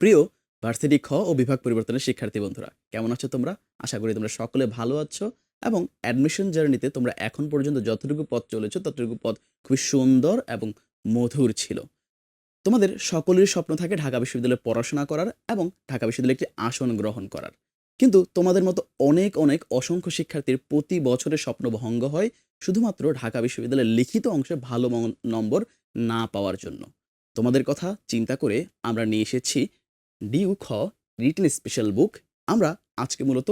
প্রিয় ভার্সিটি খ ও বিভাগ পরিবর্তনের শিক্ষার্থী বন্ধুরা, কেমন আছো তোমরা? আশা করি তোমরা সকলে ভালো আছো এবং অ্যাডমিশন জার্নিতে তোমরা এখন পর্যন্ত যতটুকু পথ চলেছো, ততটুকু পথ খুবই সুন্দর এবং মধুর ছিল। তোমাদের সকলের স্বপ্ন থাকে ঢাকা বিশ্ববিদ্যালয়ে পড়াশোনা করার এবং ঢাকা বিশ্ববিদ্যালয়ে একটি আসন গ্রহণ করার। কিন্তু তোমাদের মতো অনেক অনেক অসংখ্য শিক্ষার্থীর প্রতি বছরের স্বপ্ন ভঙ্গ হয় শুধুমাত্র ঢাকা বিশ্ববিদ্যালয়ের লিখিত অংশে ভালো নম্বর না পাওয়ার জন্য। তোমাদের কথা চিন্তা করে আমরা নিয়ে এসেছি ডিউ খ রিটেন স্পেশাল বুক আমরা আজকে মূলত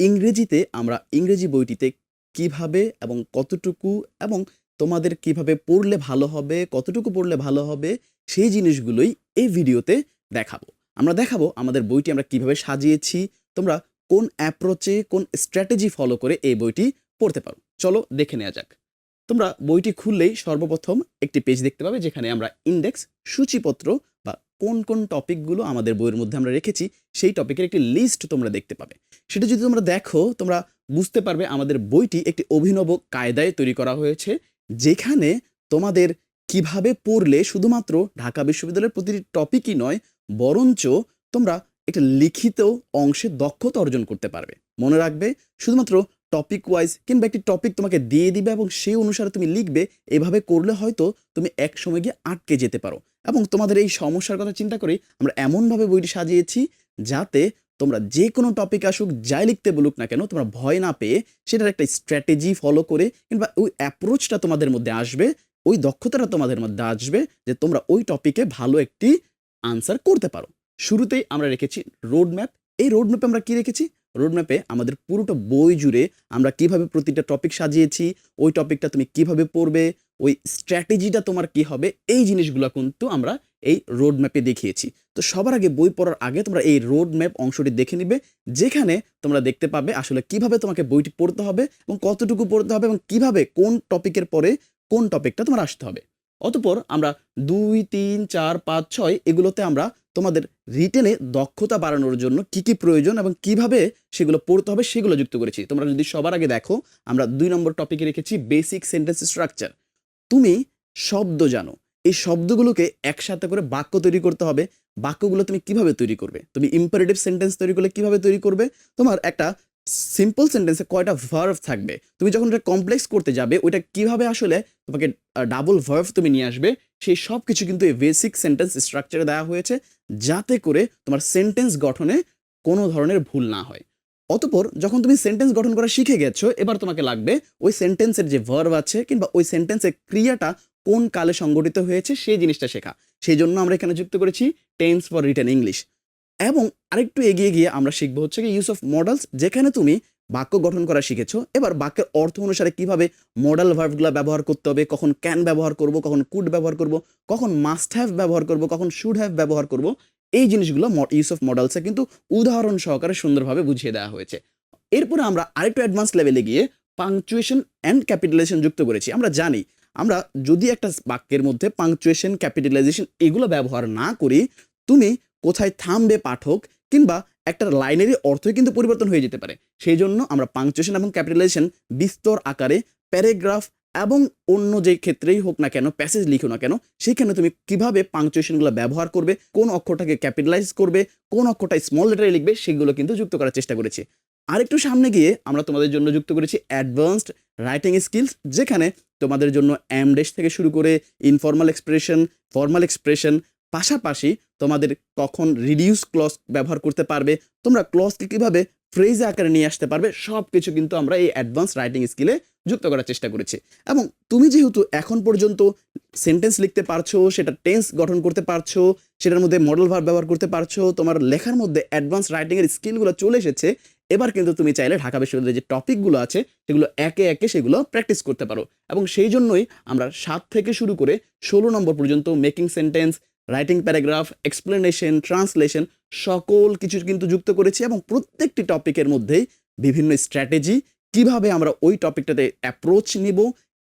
ইংরেজিতে আমরা ইংরেজি বইটিতে কীভাবে এবং কতটুকু এবং তোমাদের কীভাবে পড়লে ভালো হবে, কতটুকু পড়লে ভালো হবে, সেই জিনিসগুলোই এই ভিডিওতে দেখাবো। আমরা দেখাবো আমাদের বইটি আমরা কীভাবে সাজিয়েছি, তোমরা কোন অ্যাপ্রোচে কোন স্ট্র্যাটেজি ফলো করে এই বইটি পড়তে পারো। চলো দেখে নেওয়া যাক। তোমরা বইটি খুললেই সর্বপ্রথম একটি পেজ দেখতে পাবে, যেখানে আমরা ইন্ডেক্স সূচিপত্র কোন কোন টপিকগুলো আমাদের বইয়ের মধ্যে আমরা রেখেছি, সেই টপিকের একটি লিস্ট তোমরা দেখতে পাবে। সেটা যদি তোমরা দেখো, তোমরা বুঝতে পারবে আমাদের বইটি একটি অভিনব কায়দায় তৈরি করা হয়েছে, যেখানে তোমাদের কীভাবে পড়লে শুধুমাত্র ঢাকা বিশ্ববিদ্যালয়ের প্রতিটি টপিকই নয়, বরঞ্চ তোমরা একটা লিখিত অংশে দক্ষতা অর্জন করতে পারবে। মনে রাখবে, শুধুমাত্র টপিক ওয়াইজ কিংবা একটি টপিক তোমাকে দিয়ে দিবে এবং সেই অনুসারে তুমি লিখবে, এভাবে করলে হয়তো তুমি এক সময় গিয়ে আটকে যেতে পারো। এবং তোমাদের এই সমস্যার কথা চিন্তা করে আমরা এমনভাবে বইটি সাজিয়েছি যাতে তোমরা যে কোনো টপিক আসুক, যাই লিখতে বলুক না কেন, তোমরা ভয় না পেয়ে সেটার একটা স্ট্র্যাটেজি ফলো করে কিংবা ওই অ্যাপ্রোচটা তোমাদের মধ্যে আসবে, ওই দক্ষতাটা তোমাদের মধ্যে আসবে যে তোমরা ওই টপিকে ভালো একটি আনসার করতে পারো। শুরুতেই আমরা রেখেছি রোড ম্যাপ এই রোড ম্যাপে আমরা কি রেখেছি? রোড ম্যাপে আমাদের পুরোটা বই জুড়ে আমরা কীভাবে প্রতিটা টপিক সাজিয়েছি, ওই টপিকটা তুমি কীভাবে পড়বে, ওই স্ট্র্যাটেজিটা তোমার কি হবে, এই জিনিসগুলো কিন্তু আমরা এই রোড ম্যাপে দেখিয়েছি। তো সবার আগে বই পড়ার আগে তোমরা এই রোড ম্যাপ অংশটি দেখে নিবে, যেখানে তোমরা দেখতে পাবে আসলে কীভাবে তোমাকে বইটি পড়তে হবে এবং কতটুকু পড়তে হবে এবং কীভাবে কোন টপিকের পরে কোন টপিকটা তোমার আসতে হবে। অতপর আমরা দুই, তিন, চার, পাঁচ, ছয় এগুলোতে আমরা তোমাদের রিটেনে দক্ষতা বাড়ানোর জন্য কি কি প্রয়োজন এবং কীভাবে সেগুলো পড়তে হবে সেগুলো যুক্ত করেছি। তোমরা যদি সবার আগে দেখো, আমরা দুই নম্বর টপিকে রেখেছি বেসিক সেন্টেন্স স্ট্রাকচার তুমি শব্দ জানো। এই শব্দগুলোকে একসাথে করে বাক্য তৈরি করতে হবে। বাক্যগুলো তুমি কীভাবে তৈরি করবে? তুমি ইম্পারেটিভ সেন্টেন্স তৈরি করলে কীভাবে তৈরি করবে? তোমার একটা সিম্পল সেন্টেন্সে কয়টা ভার্ভ থাকবে? তুমি যখন এটা কমপ্লেক্স করতে যাবে, ওইটা কীভাবে আসলে তোমাকে ডাবল ভার্ভ তুমি নিয়ে আসবে, সেই সব কিছু কিন্তু এই বেসিক সেন্টেন্স স্ট্রাকচারে দেওয়া হয়েছে, যাতে করে তোমার সেন্টেন্স গঠনে কোনো ধরনের ভুল না হয়। অতপর যখন তুমি সেন্টেন্স গঠন করা শিখে গেছো, এবার তোমাকে লাগবে ওই সেন্টেন্সের যে ভার্ভ আছে কিংবা ওই সেন্টেন্সের ক্রিয়াটা কোন কালে সংগঠিত হয়েছে, সেই জিনিসটা শেখা। সেই জন্য আমরা এখানে যুক্ত করেছি টেন্স ফর রিটেন ইংলিশ এবং আরেকটু এগিয়ে গিয়ে আমরা শিখব হচ্ছে কি ইউজ অফ মডেলস যেখানে তুমি বাক্য গঠন করা শিখেছো। এবার বাক্যের অর্থ অনুসারে কীভাবে মডেল ভার্বগুলো ব্যবহার করতে হবে, কখন ক্যান ব্যবহার করব, কখন কুড ব্যবহার করব, কখন মাস্ট হ্যাভ ব্যবহার করব, কখন শুড হ্যাভ ব্যবহার করব, এই জিনিসগুলো ইউজ অফ মডেলসে কিন্তু উদাহরণ সহকারে সুন্দরভাবে বুঝিয়ে দেওয়া হয়েছে। এরপরে আমরা আরেকটু অ্যাডভান্স লেভেলে গিয়ে পাংচুয়েশন অ্যান্ড ক্যাপিটালাইজেশন যুক্ত করেছি। আমরা জানি, আমরা যদি একটা বাক্যের মধ্যে পাংচুয়েশন ক্যাপিটালাইজেশন এগুলো ব্যবহার না করি, তুমি কোথায় থামবে পাঠক কিংবা একটা লাইনেরই অর্থই কিন্তু পরিবর্তন হয়ে যেতে পারে। সেই জন্য আমরা পাংচুয়েশন এবং ক্যাপিটালাইজেশন বিস্তর আকারে প্যারাগ্রাফ এবং অন্য যে ক্ষেত্রেই হোক না কেন প্যাসেজ লিখো না কেন, সেখানে তুমি কীভাবে পাংচুয়েশনগুলো ব্যবহার করবে, কোন অক্ষরটাকে ক্যাপিটালাইজ করবে, কোন অক্ষরটা স্মল লেটারে লিখবে, সেগুলো কিন্তু যুক্ত করার চেষ্টা করেছি। আরেকটু সামনে গিয়ে আমরা তোমাদের জন্য যুক্ত করেছি অ্যাডভান্সড রাইটিং স্কিলস যেখানে তোমাদের জন্য অ্যামডেশ থেকে শুরু করে ইনফর্মাল এক্সপ্রেশন ফর্মাল এক্সপ্রেশন পাশাপাশি তোমাদের কখন রিডিউস ক্লস ব্যবহার করতে পারবে, তোমরা ক্লসকে কীভাবে ফ্রেজ আকারে নিয়ে আসতে পারবে সব কিছু কিন্তু আমরা এই অ্যাডভান্স রাইটিং স্কিলে যুক্ত করার চেষ্টা করেছি। এবং তুমি যেহেতু এখন পর্যন্ত সেন্টেন্স লিখতে পারছ, সেটা টেন্স গঠন করতে পারছ, সেটার মধ্যে মডেল ভার ব্যবহার করতে পারছ, তোমার লেখার মধ্যে অ্যাডভান্স রাইটিংয়ের স্কিলগুলো চলে এসেছে, এবার কিন্তু তুমি চাইলে ঢাকা বিশ্ববিদ্যালয়ের যে টপিকগুলো আছে, সেগুলো একে একে সেগুলো প্র্যাকটিস করতে পারো। এবং সেই জন্যই আমরা সাত থেকে শুরু করে ষোলো নম্বর পর্যন্ত making sentence writing paragraph explanation translation সকল কিছু কিন্তু যুক্ত করেছি এবং প্রত্যেকটি টপিকের মধ্যেই বিভিন্ন স্ট্র্যাটেজি কীভাবে আমরা ওই টপিকটাতে অ্যাপ্রোচ নিব,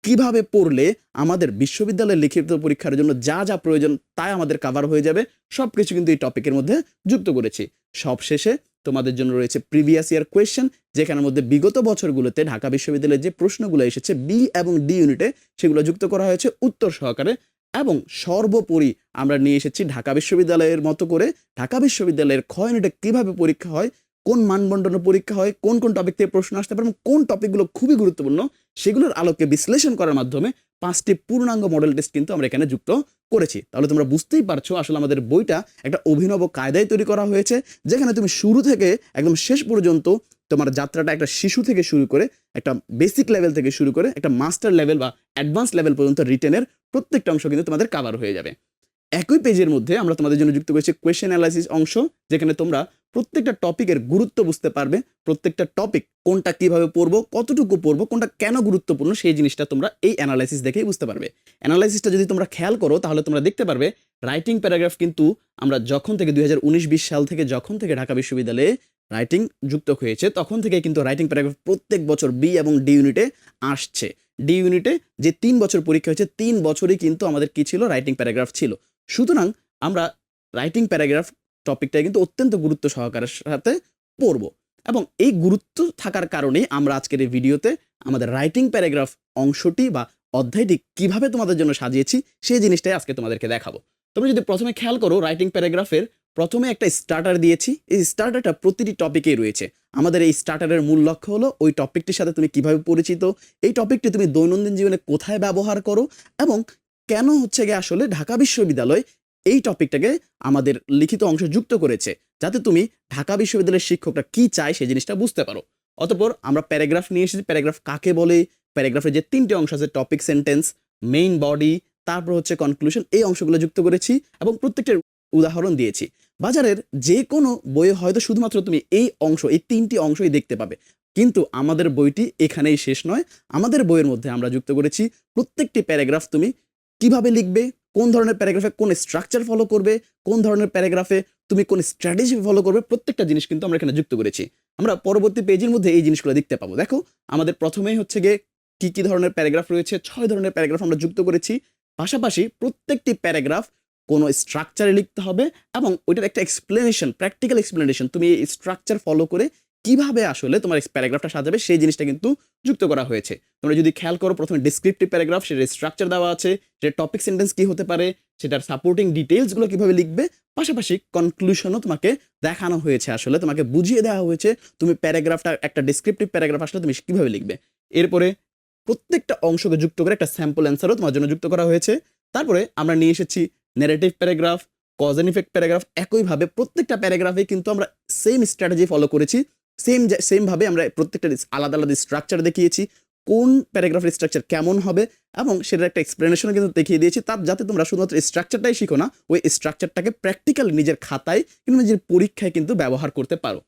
কীভাবে পড়লে আমাদের বিশ্ববিদ্যালয়ের লিখিত পরীক্ষার জন্য যা যা প্রয়োজন তাই আমাদের কাভার হয়ে যাবে সব কিছু কিন্তু এই টপিকের মধ্যে যুক্ত করেছি। সবশেষে তোমাদের জন্য রয়েছে প্রিভিয়াস ইয়ার কোয়েশ্চেন যেখানের মধ্যে বিগত বছরগুলোতে ঢাকা বিশ্ববিদ্যালয়ের যে প্রশ্নগুলো এসেছে বি এবং ডি ইউনিটে সেগুলো যুক্ত করা হয়েছে উত্তর সহকারে। এবং সর্বোপরি আমরা নিয়ে এসেছি ঢাকা বিশ্ববিদ্যালয়ের মতো করে ঢাকা বিশ্ববিদ্যালয়ের ইউনিটে কীভাবে পরীক্ষা হয়, কোন মানবন্টনের পরীক্ষা হয়, কোন কোন টপিক থেকে প্রশ্ন আসতে পারে এবং কোন টপিকগুলো খুবই গুরুত্বপূর্ণ সেগুলোর আলোকে বিশ্লেষণ করার মাধ্যমে পাঁচটি পূর্ণাঙ্গ মডেল টেস্ট কিন্তু আমরা এখানে যুক্ত করেছি। তাহলে তোমরা বুঝতেই পারছ আসলে আমাদের বইটা একটা অভিনব কায়দায় তৈরি করা হয়েছে, যেখানে তুমি শুরু থেকে একদম শেষ পর্যন্ত তোমার যাত্রাটা একটা শিশু থেকে শুরু করে একটা বেসিক লেভেল থেকে শুরু করে একটা মাস্টার লেভেল বা অ্যাডভান্স লেভেল পর্যন্ত রিটেনের প্রত্যেকটা অংশ কিন্তু তোমাদের কাভার হয়ে যাবে। একই পেজের মধ্যে আমরা তোমাদের জন্য যুক্ত করেছি কোয়েশ্চেন অ্যানালাইসিস অংশ, যেখানে তোমরা প্রত্যেকটা টপিকের গুরুত্ব বুঝতে পারবে, প্রত্যেকটা টপিক কোনটা কীভাবে পড়ব, কতটুকু পড়ব, কোনটা কেন গুরুত্বপূর্ণ সেই জিনিসটা তোমরা এই অ্যানালাইসিস দেখেই বুঝতে পারবে। অ্যানালাইসিসটা যদি তোমরা খেয়াল করো, তাহলে তোমরা দেখতে পারবে রাইটিং প্যারাগ্রাফ কিন্তু আমরা যখন থেকে দুই হাজার সাল থেকে যখন থেকে ঢাকা বিশ্ববিদ্যালয়ে রাইটিং যুক্ত হয়েছে, তখন থেকে কিন্তু রাইটিং প্যারাগ্রাফ প্রত্যেক বছর বি এবং ডি ইউনিটে আসছে। ডি ইউনিটে যে তিন বছর পরীক্ষা হয়েছে, তিন বছরই কিন্তু আমাদের কি ছিল? রাইটিং প্যারাগ্রাফ ছিল। সুতরাং আমরা রাইটিং প্যারাগ্রাফ টপিকটা কিন্তু অত্যন্ত গুরুত্ব সহকারের সাথে পড়ব। এবং এই গুরুত্ব থাকার কারণেই আমরা আজকের এই ভিডিওতে আমাদের রাইটিং প্যারাগ্রাফ অংশটি বা অধ্যায়টি কীভাবে তোমাদের জন্য সাজিয়েছি, সেই জিনিসটাই আজকে তোমাদেরকে দেখাবো। তোমরা যদি প্রথমে খেয়াল করো রাইটিং প্যারাগ্রাফের প্রথমে একটা স্টার্টার দিয়েছি। এই স্টার্টারটা প্রতিটি টপিকেই রয়েছে। আমাদের এই স্টার্টারের মূল লক্ষ্য হলো ওই টপিকটির সাথে তুমি কীভাবে পরিচিত, এই টপিকটি তুমি দৈনন্দিন জীবনে কোথায় ব্যবহার করো এবং কেন হচ্ছে গিয়ে আসলে ঢাকা বিশ্ববিদ্যালয় এই টপিকটাকে আমাদের লিখিত অংশ যুক্ত করেছে, যাতে তুমি ঢাকা বিশ্ববিদ্যালয়ের শিক্ষকরা কি চায় সেই জিনিসটা বুঝতে পারো। অতপর আমরা প্যারাগ্রাফ নিয়ে এসেছি প্যারাগ্রাফ কাকে বলে প্যারাগ্রাফের যে তিনটে অংশ আছে টপিক সেন্টেন্স মেইন বডি তারপর হচ্ছে কনক্লুশন এই অংশগুলো যুক্ত করেছি এবং প্রত্যেকটার উদাহরণ দিয়েছি। বাজারের যে কোনো বইয়ে হয়তো শুধুমাত্র তুমি এই অংশ, এই তিনটি অংশই দেখতে পাবে। কিন্তু আমাদের বইটি এখানেই শেষ নয়। আমাদের বইয়ের মধ্যে আমরা যুক্ত করেছি, প্রত্যেকটি প্যারাগ্রাফ তুমি কীভাবে লিখবে, কোন ধরনের প্যারাগ্রাফে কোন স্ট্রাকচার ফলো করবে, কোন ধরনের প্যারাগ্রাফে তুমি কোন স্ট্র্যাটেজি ফলো করবে, প্রত্যেকটা জিনিস কিন্তু আমরা এখানে যুক্ত করেছি। আমরা পরবর্তী পেজের মধ্যে এই জিনিসগুলো দেখতে পাবো। দেখো, আমাদের প্রথমেই হচ্ছে গিয়ে কি কি ধরনের প্যারাগ্রাফ রয়েছে, ছয় ধরনের প্যারাগ্রাফ আমরা যুক্ত করেছি। পাশাপাশি প্রত্যেকটি প্যারাগ্রাফ কোনো স্ট্রাকচারে লিখতে হবে এবং ওইটার একটা এক্সপ্লেনেশন প্র্যাকটিক্যাল এক্সপ্লেনেশন তুমি এই স্ট্রাকচার ফলো করে কীভাবে আসলে তোমার প্যারাগ্রাফটা সাজাবে, সেই জিনিসটা কিন্তু যুক্ত করা হয়েছে। তোমরা যদি খেয়াল করো, প্রথমে ডিসক্রিপটিভ প্যারাগ্রাফ সেটার স্ট্রাকচার দেওয়া আছে সেটা টপিক সেন্টেন্স কী হতে পারে, সেটার সাপোর্টিং ডিটেলসগুলো কীভাবে লিখবে, পাশাপাশি কনক্লুশনও তোমাকে দেখানো হয়েছে আসলে, তোমাকে বুঝিয়ে দেওয়া হয়েছে তুমি প্যারাগ্রাফটা একটা ডিসক্রিপটিভ প্যারাগ্রাফ আসলে তুমি কীভাবে লিখবে। এরপরে প্রত্যেকটা অংশকে যুক্ত করে একটা স্যাম্পল অ্যান্সারও তোমার জন্য যুক্ত করা হয়েছে। তারপরে আমরা নিয়ে এসেছি negative paragraph cause and effect paragraph একইভাবে প্রত্যেকটা প্যারাগ্রাফে কিন্তু আমরা সেম স্ট্র্যাটেজি ফলো করেছি। সেম সেমভাবে আমরা প্রত্যেকটা আলাদা আলাদা স্ট্রাকচার দেখিয়েছি, কোন প্যারাগ্রাফের স্ট্রাকচার কেমন হবে এবং সেটার একটা এক্সপ্লেনেশনও কিন্তু দেখিয়ে দিয়েছি। তার যাতে তোমরা শুধুমাত্র স্ট্রাকচারটাই শিখো না, ওই স্ট্রাকচারটাকে প্র্যাকটিক্যাল নিজের খাতায় কিংবা নিজের পরীক্ষায় কিন্তু ব্যবহার করতে পারো।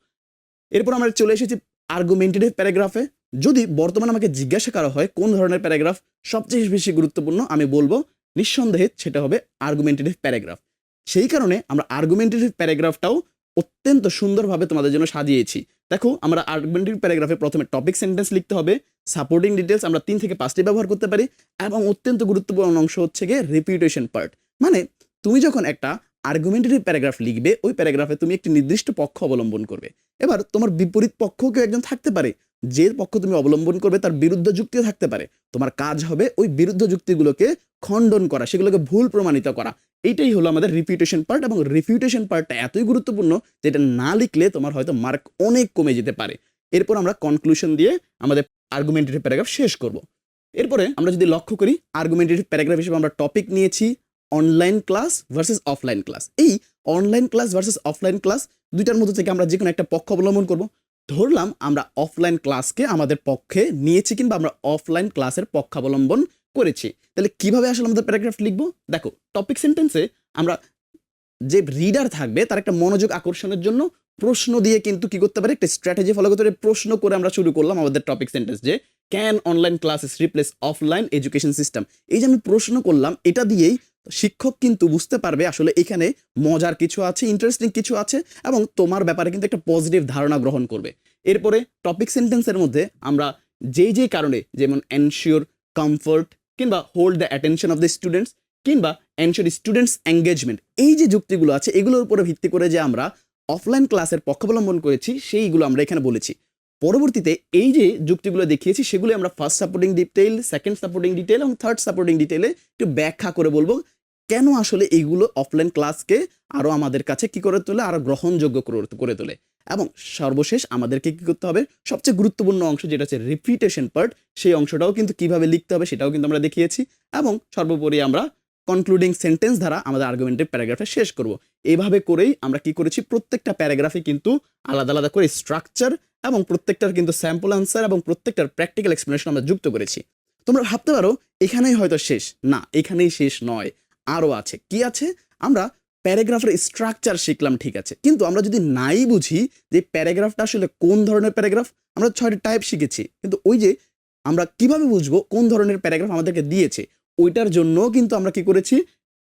এরপর আমরা চলে এসেছি আর্গুমেন্টেটিভ প্যারাগ্রাফে যদি বর্তমানে আমাকে জিজ্ঞাসা করা হয় কোন ধরনের প্যারাগ্রাফ সবচেয়ে বেশি গুরুত্বপূর্ণ, আমি বলব নিঃসন্দেহে সেটা হবে আর্গুমেন্টেটিভ প্যারাগ্রাফ সেই কারণে আমরা আর্গুমেন্টেটিভ প্যারাগ্রাফটাও অত্যন্ত সুন্দরভাবে তোমাদের জন্য সাজিয়েছি। দেখো, আমরা আর্গুমেন্টেটিভ প্যারাগ্রাফে প্রথমে টপিক সেন্টেন্স লিখতে হবে সাপোর্টিং ডিটেলস আমরা তিন থেকে পাঁচটি ব্যবহার করতে পারি, এবং অত্যন্ত গুরুত্বপূর্ণ অংশ হচ্ছে গিয়ে রিপিউটেশন পার্ট মানে তুমি যখন একটা আর্গুমেন্টেটিভ প্যারাগ্রাফ লিখবে, ওই প্যারাগ্রাফে তুমি একটি নির্দিষ্ট পক্ষ অবলম্বন করবে। এবার তোমার বিপরীত পক্ষও কেউ একজন থাকতে পারে যে পক্ষ তুমি অবলম্বন করবে তার বিরুদ্ধ যুক্তিও থাকতে পারে। তোমার কাজ হবে ওই বিরুদ্ধ যুক্তিগুলোকে খণ্ডন করা, সেগুলোকে ভুল প্রমাণিত করা। এইটাই হলো আমাদের রিপিউটেশন পার্ট এবং রিপিউটেশন পার্টটা এতই গুরুত্বপূর্ণ যেটা না লিখলে তোমার হয়তো মার্ক অনেক কমে যেতে পারে। এরপর আমরা কনক্লুশন দিয়ে আমাদের আর্গুমেন্টেটিভ প্যারাগ্রাফ শেষ করব। এরপরে আমরা যদি লক্ষ্য করি আর্গুমেন্টেটিভ প্যারাগ্রাফ হিসেবে আমরা টপিক নিয়েছি online class versus offline class এই online class versus offline class দুইটার মধ্যে থেকে আমরা যে কোনো একটা পক্ষ অবলম্বন করব। ধরলাম আমরা অফলাইন ক্লাসকে আমাদের পক্ষে নিয়েছি কিংবা আমরা অফলাইন ক্লাসের পক্ষাবলম্বন করেছি। তাহলে কীভাবে আসলে আমাদের প্যারাগ্রাফ লিখব? দেখো টপিক সেন্টেন্সে আমরা যে রিডার থাকবে, তার একটা মনোযোগ আকর্ষণের জন্য প্রশ্ন দিয়ে কিন্তু কি করতে পারে? একটা স্ট্র্যাটেজি ফলো করতে পারে প্রশ্ন করে আমরা শুরু করলাম আমাদের টপিক সেন্টেন্স যে can online classes replace offline education system এই যে আমি প্রশ্ন করলাম, এটা দিয়েই শিক্ষক কিন্তু বুঝতে পারবে আসলে এখানে মজার কিছু আছে ইন্টারেস্টিং কিছু আছে এবং তোমার ব্যাপারে কিন্তু একটা পজিটিভ ধারণা গ্রহণ করবে। এরপরে টপিক সেন্টেন্সের মধ্যে আমরা যেই যেই কারণে যেমন এনশিওর কমফোর্ট কিংবা hold the attention of the students কিংবা এনশিওর স্টুডেন্টস এঙ্গেজমেন্ট এই যে যুক্তিগুলো আছে এগুলোর উপরে ভিত্তি করে যে আমরা অফলাইন ক্লাসের পক্ষাবলম্বন করেছি সেইগুলো আমরা এখানে বলেছি। পরবর্তীতে এই যে যুক্তিগুলো দেখিয়েছি সেগুলো আমরা first supporting detail second supporting detail এবং থার্ড সাপোর্টিং ডিটেইলে একটু ব্যাখ্যা করে বলব। কেন আসলে এইগুলো অফলাইন ক্লাসকে আরও আমাদের কাছে কি করে তোলে? আরও গ্রহণযোগ্য করে- তোলে? এবং সর্বশেষ আমাদেরকে কী করতে হবে? সবচেয়ে গুরুত্বপূর্ণ অংশ যেটা হচ্ছে রিপিটেশন পার্ট সেই অংশটাও কিন্তু কীভাবে লিখতে হবে সেটাও কিন্তু আমরা দেখিয়েছি। এবং সর্বোপরি আমরা কনক্লুডিং সেন্টেন্স দ্বারা আমাদের আর্গুমেন্টের প্যারাগ্রাফটা শেষ করব। এইভাবে করেই আমরা কি করেছি? প্রত্যেকটা প্যারাগ্রাফে কিন্তু আলাদা আলাদা করে স্ট্রাকচার এবং প্রত্যেকটার কিন্তু স্যাম্পল আনসার এবং প্রত্যেকটার প্র্যাকটিক্যাল এক্সপ্লেনেশন আমরা যুক্ত করেছি। তোমরা ভাবতে পারো, এখানেই হয়তো শেষ। না, এখানেই শেষ নয়। আরও আছে। কি আছে? আমরা প্যারাগ্রাফের স্ট্রাকচার শিখলাম, ঠিক আছে। কিন্তু আমরা যদি নাই বুঝি যে প্যারাগ্রাফটা আসলে কোন ধরনের প্যারাগ্রাফ, আমরা ছয়টা টাইপ শিখেছি। কিন্তু ওই যে আমরা কীভাবে বুঝব কোন ধরনের প্যারাগ্রাফ আমাদেরকে দিয়েছে, ওইটার জন্য কিন্তু আমরা কি করেছি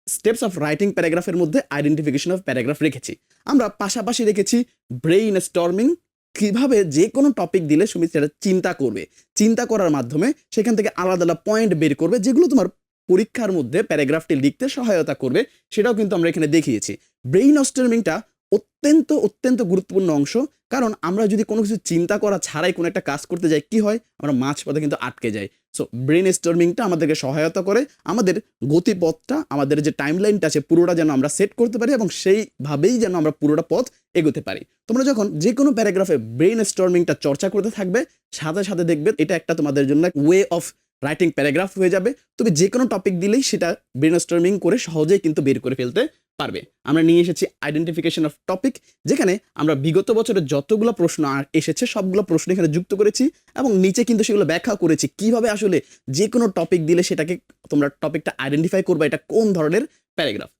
স্টেপস অফ রাইটিং প্যারাগ্রাফের মধ্যে আইডেন্টিফিকেশন অফ প্যারাগ্রাফ রেখেছি। আমরা পাশাপাশি রেখেছি ব্রেইন স্টর্মিং কীভাবে যে কোনো টপিক দিলে সুমিত সেটা চিন্তা করবে। চিন্তা করার মাধ্যমে সেখান থেকে আলাদা আলাদা পয়েন্ট বের করবে, যেগুলো তোমার পরীক্ষার মধ্যে প্যারাগ্রাফটি লিখতে সহায়তা করবে, সেটাও কিন্তু আমরা এখানে দেখিয়েছি। ব্রেইন স্টর্মিংটা অত্যন্ত অত্যন্ত গুরুত্বপূর্ণ অংশ, কারণ আমরা যদি কোনো কিছু চিন্তা করা ছাড়াই কোনো একটা কাজ করতে যাই, কি হয়? আমরা মাঝপথে কিন্তু আটকে যাই। সো ব্রেন স্টর্মিংটা আমাদেরকে সহায়তা করে, আমাদের গতিপথটা, আমাদের যে টাইমলাইনটা আছে, পুরোটা যেন আমরা সেট করতে পারি এবং সেইভাবেই যেন আমরা পুরোটা পথ এগোতে পারি। তোমরা যখন যে কোনো প্যারাগ্রাফে ব্রেন স্টর্মিংটা চর্চা করতে থাকবে, সাথে সাথে দেখবে এটা একটা তোমাদের জন্য ওয়ে অফ রাইটিং প্যারাগ্রাফ হয়ে যাবে। তুমি যে কোনো টপিক দিলেই সেটা ব্রেন স্টর্মিং করে সহজেই কিন্তু বের করে ফেলতে পারবে। আমরা নিয়ে এসেছি আইডেন্টিফিকেশন অফ টপিক যেখানে আমরা বিগত বছরের যতগুলো প্রশ্ন এসেছে সবগুলো প্রশ্ন এখানে যুক্ত করেছি এবং নিচে কিন্তু সেগুলো ব্যাখ্যা করেছি। কীভাবে আসলে যে কোনো টপিক দিলে সেটাকে তোমরা টপিকটা আইডেন্টিফাই করবে, এটা কোন ধরনের প্যারাগ্রাফ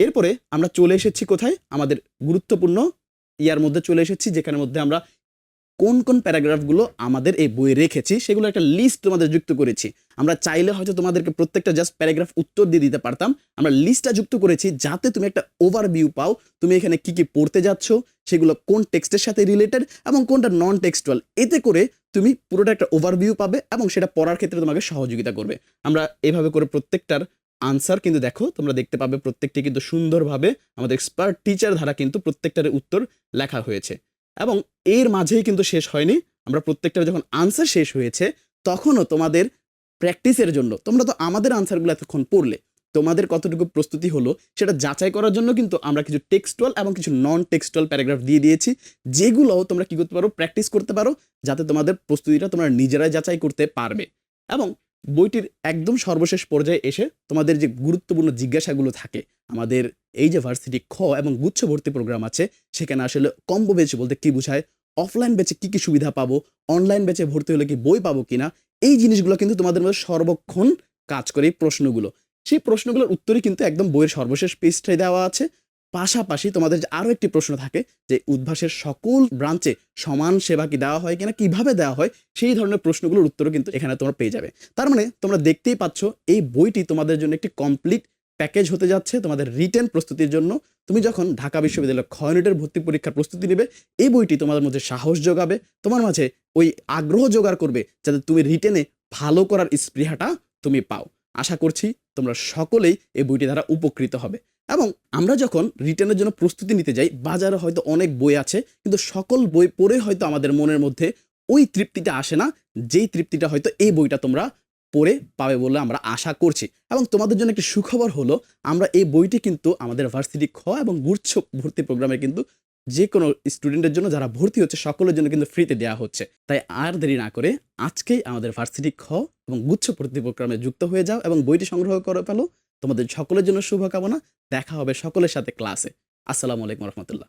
এরপরে আমরা চলে এসেছি কোথায়? আমাদের গুরুত্বপূর্ণ ইয়ার মধ্যে চলে এসেছি, যেখানের মধ্যে আমরা কোন কোন প্যারাগ্রাফগুলো আমাদের এই বইয়ে রেখেছি, সেগুলো একটা লিস্ট তোমাদের যুক্ত করেছি। আমরা চাইলে হয়তো তোমাদেরকে প্রত্যেকটা জাস্ট প্যারাগ্রাফ উত্তর দিয়ে দিতে পারতাম। আমরা লিস্টটা যুক্ত করেছি যাতে তুমি একটা ওভারভিউ পাও, তুমি এখানে কি কি পড়তে যাচ্ছ, সেগুলো কোন টেক্সটের সাথে রিলেটেড এবং কোনটা নন টেক্সটুয়াল এতে করে তুমি পুরোটা একটা ওভারভিউ পাবে এবং সেটা পড়ার ক্ষেত্রে তোমাকে সহযোগিতা করবে। আমরা এভাবে করে প্রত্যেকটার আনসার কিন্তু দেখো, তোমরা দেখতে পাবে প্রত্যেকটি কিন্তু সুন্দরভাবে আমাদের এক্সপার্ট টিচার দ্বারা কিন্তু প্রত্যেকটার উত্তর লেখা হয়েছে। এবং এর মাঝেই কিন্তু শেষ হয়নি। আমরা প্রত্যেকটা যখন আনসার শেষ হয়েছে, তখনও তোমাদের প্র্যাকটিসের জন্য, তোমরা তো আমাদের আনসারগুলো এতক্ষণ পড়লে, তোমাদের কতটুকু প্রস্তুতি হলো সেটা যাচাই করার জন্য কিন্তু আমরা কিছু টেক্সটুয়াল এবং কিছু নন টেক্সটুয়াল প্যারাগ্রাফ দিয়ে দিয়েছি যেগুলোও তোমরা কি করতে পারো প্র্যাকটিস করতে পারো, যাতে তোমাদের প্রস্তুতিটা তোমরা নিজেরাই যাচাই করতে পারবে। এবং বইটির একদম সর্বশেষ পর্যায়ে এসে তোমাদের যে গুরুত্বপূর্ণ জিজ্ঞাসাগুলো থাকে, আমাদের এই যে ভার্সিটি খ এবং গুচ্ছ ভর্তি প্রোগ্রাম আছে, সেখানে আসলে কম্বো বেচ বলতে কি বোঝায়? অফলাইন বেচে কি কি সুবিধা পাবো? অনলাইন বেচে ভর্তি হলে কি বই পাবো কিনা? এই জিনিসগুলো কিন্তু তোমাদের মধ্যে সর্বক্ষণ কাজ করে এই প্রশ্নগুলো। সেই প্রশ্নগুলোর উত্তরই কিন্তু একদম বইয়ের সর্বশেষ পৃষ্ঠায় দেওয়া আছে। পাশাপাশি তোমাদের আরও একটি প্রশ্ন থাকে যে উদ্ভাসের সকল ব্রাঞ্চে সমান সেবা কি দেওয়া হয় কিনা, কীভাবে দেওয়া হয়, সেই ধরনের প্রশ্নগুলোর উত্তরও কিন্তু এখানে তোমরা পেয়ে যাবে। তার মানে তোমরা দেখতেই পাচ্ছ এই বইটি তোমাদের জন্য একটি কমপ্লিট প্যাকেজ হতে যাচ্ছে তোমাদের রিটেন প্রস্তুতির জন্য। তুমি যখন ঢাকা বিশ্ববিদ্যালয় খ ইউনিটের ভর্তি পরীক্ষার প্রস্তুতি নেবে, এই বইটি তোমাদের মধ্যে সাহস যোগাবে, তোমার মাঝে ওই আগ্রহ জোগাড় করবে যাতে তুমি রিটেনে ভালো করার স্পৃহাটা তুমি পাও। আশা করছি তোমরা সকলেই এই বইটি দ্বারা উপকৃত হবে। এবং আমরা যখন রিটেনের জন্য প্রস্তুতি নিতে যাই, বাজারে হয়তো অনেক বই আছে, কিন্তু সকল বই পড়ে হয়তো আমাদের মনের মধ্যে ওই তৃপ্তিটা আসে না, যেই তৃপ্তিটা হয়তো এই বইটা তোমরা পড়ে পাবে বলে আমরা আশা করছি। এবং তোমাদের জন্য একটি সুখবর হলো, আমরা এই বইটি কিন্তু আমাদের ভার্সিটি খ এবং গুচ্ছ ভর্তি প্রোগ্রামে কিন্তু যে কোনো স্টুডেন্টের জন্য যারা ভর্তি হচ্ছে, সকলের জন্য কিন্তু ফ্রিতে দেওয়া হচ্ছে। তাই আর দেরি না করে আজকেই আমাদের ভার্সিটি খ এবং গুচ্ছ ভর্তি প্রোগ্রামে যুক্ত হয়ে যাও এবং বইটি সংগ্রহ করে ফেলো। তোমাদের সকলের জন্য শুভকামনা। দেখা হবে সকলের সাথে ক্লাসে আসসালামু আলাইকুম রহমতুল্লাহ।